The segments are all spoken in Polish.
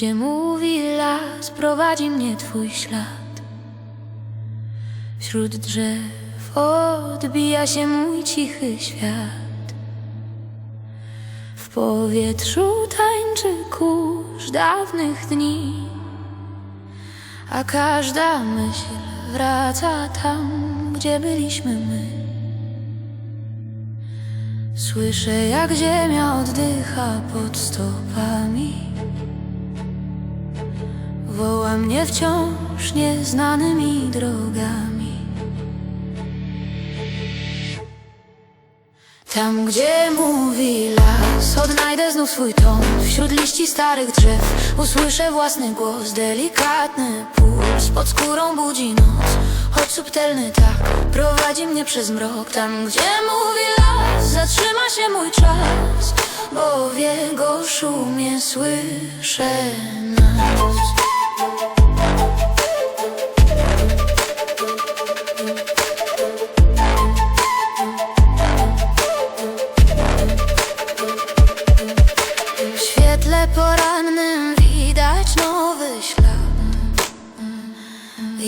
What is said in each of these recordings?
gdzie mówi las, prowadzi mnie twój ślad. Wśród drzew odbija się mój cichy świat. W powietrzu tańczy kurz dawnych dni, a każda myśl wraca tam, gdzie byliśmy my. Słyszę, jak ziemia oddycha pod stopami. Woła mnie wciąż nieznanymi drogami. Tam, gdzie mówi las, odnajdę znów swój ton. Wśród liści starych drzew usłyszę własny głos. Delikatny puls pod skórą budzi noc. Choć subtelny tak prowadzi mnie przez mrok. Tam, gdzie mówi las, zatrzyma się mój czas Bo w jego szumie słyszę nas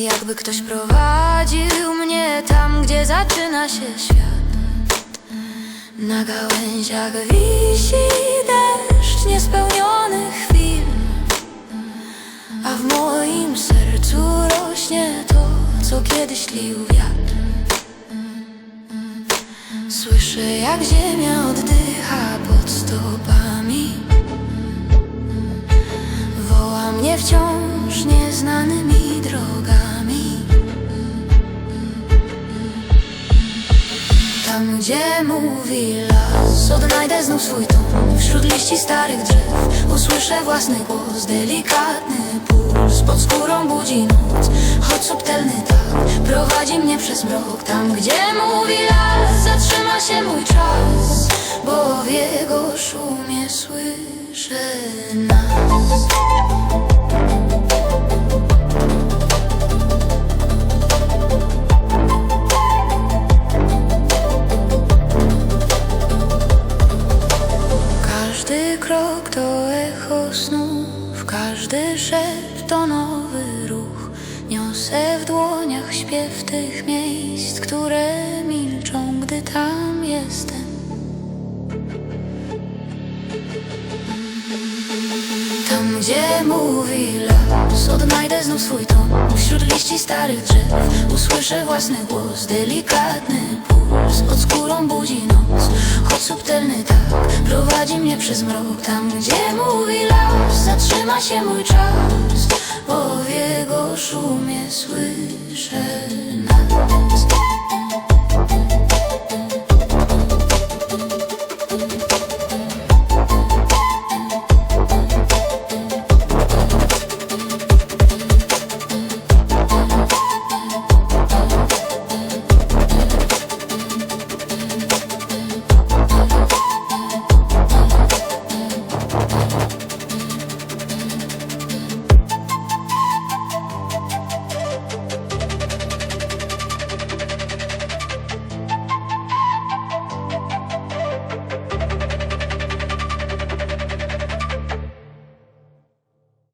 Jakby ktoś prowadził mnie tam, gdzie zaczyna się świat. Na gałęziach wisi deszcz niespełnionych chwil A w moim sercu rośnie to, co kiedyś lił wiatr. Słyszę jak ziemia oddycha pod stopami. Woła mnie wciąż gdzie mówi las? Odnajdę znów swój ton. Wśród liści starych drzew Usłyszę własny głos. Delikatny puls Pod skórą budzi noc. Choć subtelny tak Prowadzi mnie przez mrok. Tam gdzie mówi las Zatrzyma się mój czas Bo w jego szumie słyszę nas każdy szept to nowy ruch. Niosę w dłoniach śpiew tych miejsc, które milczą, gdy tam jestem. Tam, gdzie mówi las, odnajdę znów swój ton Wśród liści starych drzew usłyszę własny głos Delikatny puls pod skórą budzi prowadzi mnie przez mrok Tam, gdzie mówi las, zatrzyma się mój czas